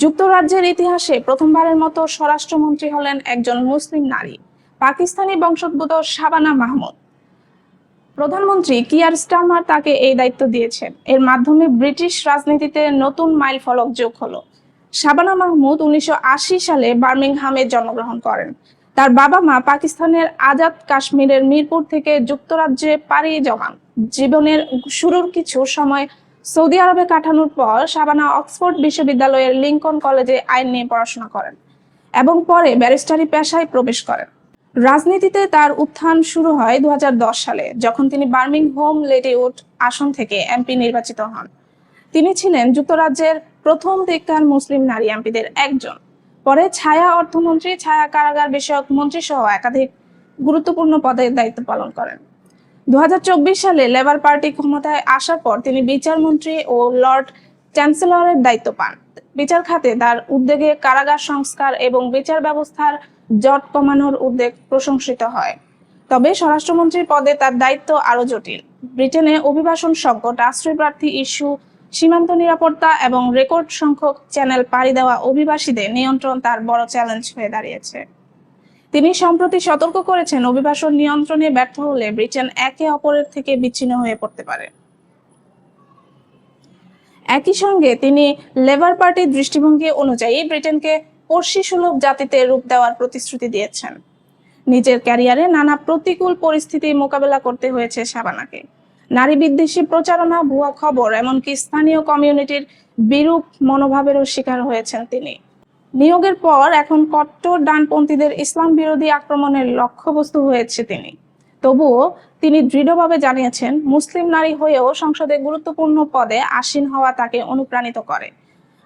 যুক্তরাজ্যের ইতিহাসে প্রথমবারের মতো স্বরাষ্ট্রমন্ত্রী হলেন একজন মুসলিম নারী, পাকিস্তানি বংশোদ্ভূত শাবানা মাহমুদ। প্রধানমন্ত্রী কিয়ার স্টারমার তাকে এই দায়িত্ব দিয়েছেন। এর মাধ্যমে ব্রিটিশ রাজনীতিতে নতুন মাইল ফলক যোগ হলো। শাবানা মাহমুদ উনিশশো আশি সালে বার্মিংহামে জন্মগ্রহণ করেন। তার বাবা মা পাকিস্তানের আজাদ কাশ্মীরের মিরপুর থেকে যুক্তরাজ্যে পাড়ি জমান। জীবনের শুরুর কিছু সময় সৌদি আরবে কাটানোর পর শাবানা অক্সফোর্ড বিশ্ববিদ্যালয়ের লিঙ্কন কলেজে আইন নিয়ে পড়াশোনা করেন এবং পরে ব্যারিস্টারি পেশায় প্রবেশ করেন। রাজনীতিতে তার উত্থান শুরু হয় দু সালে, যখন তিনি বার্মিংহাম লেডিউড আসন থেকে এমপি নির্বাচিত হন। তিনি ছিলেন যুক্তরাজ্যের প্রথম দিককার মুসলিম নারী এমপিদের একজন। পরে ছায়া অর্থমন্ত্রী, ছায়া কারাগার বিষয়ক মন্ত্রী সহ একাধিক গুরুত্বপূর্ণ পদে দায়িত্ব পালন করেন। দুহাজার চব্বিশ সালে লেবার পার্টি ক্ষমতায় আসার পর তিনি বিচারমন্ত্রী ও লর্ড চ্যান্সেলরের দায়িত্ব পান। বিচার খাতে তার উদ্যোগে কারাগার সংস্কার এবং বিচার ব্যবস্থার জট কমানোর উদ্যোগ প্রশংসিত হয়। তবে স্বরাষ্ট্রমন্ত্রীর পদে তার দায়িত্ব আরও জটিল। ব্রিটেনে অভিবাসন সংকট আশ্রয় প্রার্থী ইস্যু, সীমান্ত নিরাপত্তা এবং রেকর্ড সংখ্যক চ্যানেল পাড়ি দেওয়া অভিবাসীদের নিয়ন্ত্রণ তার বড় চ্যালেঞ্জ হয়ে দাঁড়িয়েছে। তিনি সম্প্রতি সতর্ক করেছেন, অভিবাসন নিয়ন্ত্রণে ব্যর্থ হলে ব্রিটেন একে অপরের থেকে বিচ্ছিন্ন হয়ে পড়তে পারে। একই সঙ্গে তিনি লেবার পার্টির দৃষ্টিভঙ্গি অনুযায়ী ব্রিটেনকে পড়শি সুলভ জাতিতে রূপ দেওয়ার প্রতিশ্রুতি দিয়েছেন। নিজের ক্যারিয়ারে নানা প্রতিকূল পরিস্থিতি মোকাবেলা করতে হয়েছে শাবানাকে নারী বিদ্বেষী প্রচারণা, ভুয়া খবর, এমনকি স্থানীয় কমিউনিটির বিরূপ মনোভাবেরও শিকার হয়েছেন তিনি। নিয়োগের পর এখন কট্টর ডানপন্থীদের ইসলাম বিরোধী আক্রমণের লক্ষ্যবস্তু হয়েছে তিনি। তবুও তিনি দৃঢ়ভাবে জানিয়েছেন, মুসলিম নারী হয়েও সংসদে গুরুত্বপূর্ণ পদে আসীন হওয়া তাকে অনুপ্রাণিত করে।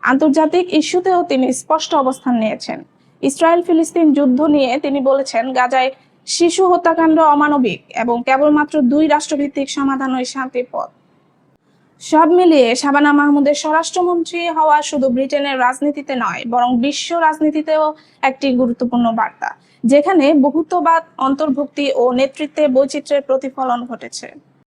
আন্তর্জাতিক ইস্যুতেও তিনি স্পষ্ট অবস্থান নিয়েছেন। ইসরায়েল ফিলিস্তিন যুদ্ধ নিয়ে তিনি বলেছেন, গাজায় শিশু হত্যাকাণ্ড অমানবিক এবং কেবলমাত্র দুই রাষ্ট্রভিত্তিক সমাধানই শান্তির পথ। সব মিলিয়ে শাবানা মাহমুদের স্বরাষ্ট্রমন্ত্রী হওয়া শুধু ব্রিটেনের রাজনীতিতে নয়, বরং বিশ্ব রাজনীতিতেও একটি গুরুত্বপূর্ণ বার্তা, যেখানে বহুত্ববাদ অন্তর্ভুক্তি ও নেতৃত্বে বৈচিত্র্যের প্রতিফলন ঘটেছে।